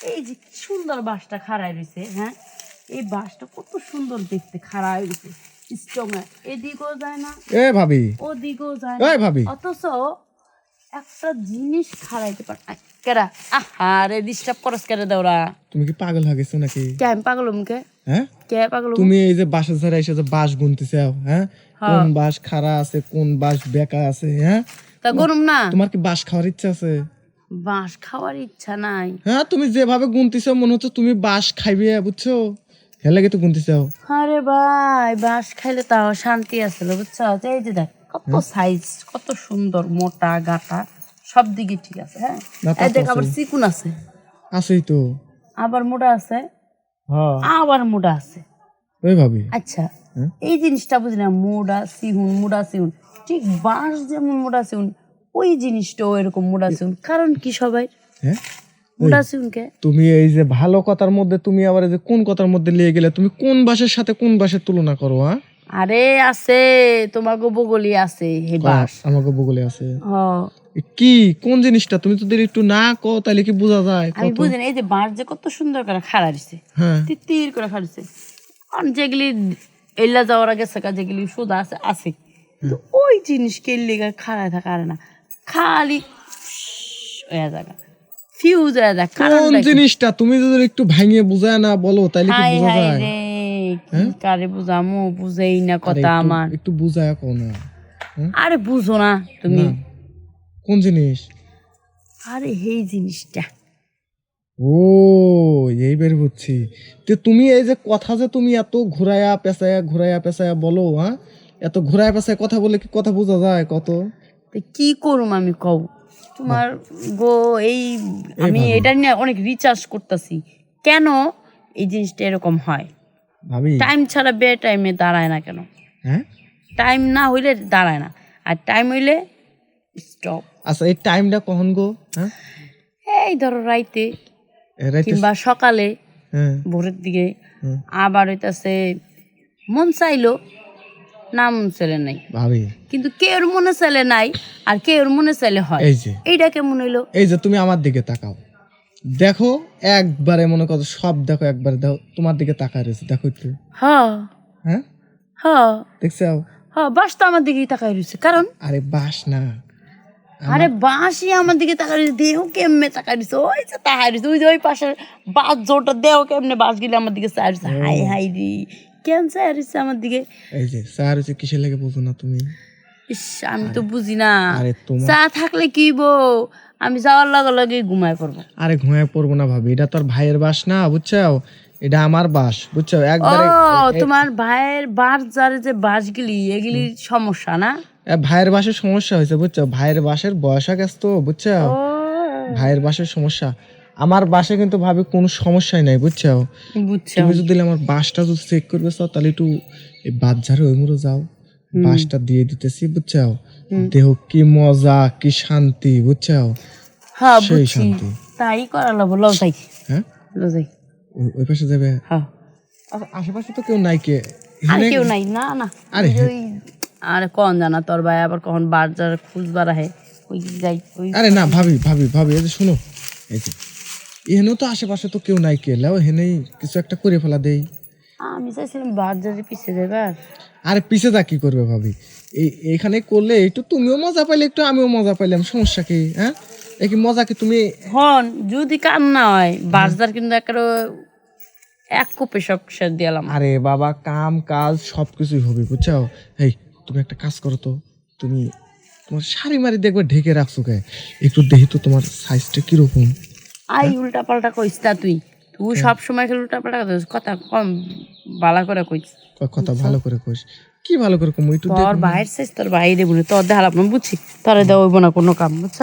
এই যে কি সুন্দর বাঁশটা খাড়াই রয়েছে হ্যাঁ? এই বাঁশটা কত সুন্দর দেখতে খাড়াই রয়েছে স্ট্রং এদিকেও যায় না এ ভাবি। ওদিকেও যায় এই না ভাবি। অথচ একটা জিনিস খাড়াইতে পারে। কেরা? আহা ডিস্টার্ব করস কেরে দেওরা? তুমি কি পাগল হয়ে গেছো নাকি? কে আমি পাগলুম কে? হ্যাঁ? কে পাগলুম তুমি এই যে এসে যে বাস গুনতে চাও হ্যাঁ? কোন বাস খাড়া আছে কোন বাস বেকা আছে হ্যাঁ? তা গরম না। তোমার কি বাস খাওয়ার ইচ্ছা আছে? বাঁশ খাওয়ার ইচ্ছা নাই। হ্যাঁ তুমি যেভাবে গুনতেছো মনে হচ্ছে তুমি বাস খাইবে বুঝছ? হ্যাঁ লাগে তো গুনতে চাও আরে ভাই বাঁশ খাইলে তাও শান্তি আসলে বুঝছ? এই যে দেখ কত হ্যাঁ। সাইজ কত সুন্দর মোটা গাটা সব দিকে ঠিক আছে হ্যাঁ? এই দেখ আবার চিকুন আছে। আছেই তো। আবার মোটা আছে। হ্যাঁ। আবার মোটা আছে। ওই ভাবি আচ্ছা হ্যাঁ? এই জিনিসটা বুঝি না মোড়া সিহুন মোড়া সিহুন ঠিক বাঁশ যেমন মোড়া সিহুন ওই জিনিসটাও এরকম মোড়া সিহুন কারণ কি সবাই? হ্যাঁ? তুমি এই যে ভালো কথার মধ্যে তুমি আবার এই যে কোন কথার মধ্যে নিয়ে গেলে তুমি কোন বাসের সাথে কোন বাসের তুলনা করো হ্যাঁ? আরে আছে তোমার বগলি আছে হে বাঁশ আমাকে বগলে আছে। হ। এ কি? কোন জিনিসটা? তুমি তো যদি একটু না কো তাহলে কি বোঝা যায় আমি কত? বুঝি না এই যে বাঁশ যে কত সুন্দর করে খাড়া দিছে হ্যাঁ। তির করে খাড়িছে আর যেগুলি এল্লা যাওয়ার আগে সেকা যেগুলি সোজা আছে আছে। ওই জিনিস কেল্লি খাড়ায় থাকা আর না। খালি হয়ে জায়গা ফিউজ হয়ে যাক কোন জিনিসটা তুমি যদি একটু ভাঙিয়ে বুঝায় না বলো তাহলে কি বোঝা যায়? রে কারে বুঝামু? বুঝেই না কথা আমার। একটু বুঝায় কো না। আরে বুঝো না তুমি। কোন জিনিস? আরে এই জিনিসটা। ও এই বের হচ্ছি। তে তুমি এই যে কথা যে তুমি এত ঘুরায়া পেঁচায়া ঘুরায়া পেঁচায়া বলো হ্যাঁ? এত ঘুরায়া পেঁচায় কথা বলে কি কথা বোঝা যায় কত? কি করুম আমি কও? তোমার গো এই আমি এটা নিয়ে অনেক রিচার্জ করতেছি। কেন এই জিনিসটা এরকম হয়? টাইম ছাড়া বে টাইমে দাঁড়ায় না কেন? হ্যাঁ? টাইম না হইলে দাঁড়ায় না। আর টাইম হইলে স্টপ আচ্ছা এই টাইমটা কখন গো? হ্যাঁ? এই ধরো রাইতে কিংবা সকালে হ্যাঁ। ভোরের দিকে আবার হইতাছে মন চাইলো না মন চাইলে নাই। ভাবি। কিন্তু কেউর মনে চাইলে নাই আর কে ওর মনে চাইলে হয়? এই যে। এইটা কেমন হইল? এই যে তুমি আমার দিকে তাকাও। দেখো একবারে মনে করো সব দেখো একবারে দেখো তোমার দিকে তাকায় রয়েছে। দেখো একটু। হ্যাঁ? হ। দেখছ হ বাস তো আমার দিকেই তাকাই রয়েছে। কারণ? আরে বাস না। আরে বাঁশই আমার দিকে তাকাই রয়েছে। দেহ কেমনে তাকাই রয়েছে? ওই যে তাকাই রয়েছে। ওই যে ওই পাশের বাস জোরটা দেহ কেমনে বাস গিলে আমার দিকে চাই রয়েছে হাই হাই রি। কেন আমার দিকে। এই যে স্যার হচ্ছে কিসের লেগে বুঝো না তুমি? ইস আমি তো বুঝি না। আরে তোমার চা থাকলে কি বো আমি যাওয়ার লগে লগে ঘুমায় পড়ব। আরে ঘুমায় পড়ব না ভাবি এটা তোর ভাইয়ের বাস না বুঝছ এটা আমার বাস বুঝছ ও একবারে তোমার ভাইয়ের বাস যার যে বাসগুলি এগুলি সমস্যা না? ভাইয়ের বাসের সমস্যা হয়েছে বুঝছ ভাইয়ের বাসের বয়স গেছে তো বুঝছ ভাইয়ের বাসের সমস্যা। আমার বাসে কিন্তু ভাবি কোনো সমস্যাই নাই বুঝছ তুমি যদি আমার বাসটা যদি চেক করবে চাও তাহলে একটু এই বাজারে ওই মুড়ো যাও। বাসটা দিয়ে দিতেছি বুঝছ দেহ কি মজা কি শান্তি বুঝছ হ্যাঁ সেই শান্তি। তাই করা লাগবো লও যাই। হ্যাঁ? লও যাই। ওই- পাশে যাবে? হ্যাঁ। আচ্ছা, আশেপাশে তো কেউ নাই কে? আর কেউ নাই না না। আরে ওই আরে কখন জানা তোর ভাই আবার কখন বাজার খুঁজবার আহে ওই যাই আরে না ভাবি ভাবি ভাবি এই যে শোনো। এই যে এখানেও তো আশেপাশে তো কেউ নাই কে লাও হেনেই কিছু একটা করে ফেলা দেই। আমি চাইছিলাম বাজারে পিছিয়ে যাবার আরে পিছে যা কি করবে ভাবি? এই এখানে করলে একটু তুমিও মজা পাইলে একটু আমিও মজা পাইলাম সমস্যা কি হ্যাঁ? এই কি মজা কি তুমি হন যদি কাম না হয় বাজার কিন্তু একেবারে এক কোপে সব শেষ দিলাম আরে বাবা কাম কাজ সব কিছুই হবে বুঝছ এই তুমি একটা কাজ করো তো তুমি তোমার শাড়ি মারি দেখবে ঢেকে রাখছো কে? একটু দেখি তো তোমার সাইজটা কীরকম। আই উল্টা পাল্টা কইস তা তুই। তুই সব সময় খেলে উল্টা পাল্টা কথা। কথা কম ভালো করে কইস। তোর কথা ভালো করে কইস। কি ভালো করে কম একটু তোর বাইর শেষ তোর বাইরে বলে তোর দেখালাম বুঝছি তোর দেওয়া হইব না কোনো কাম বুঝছ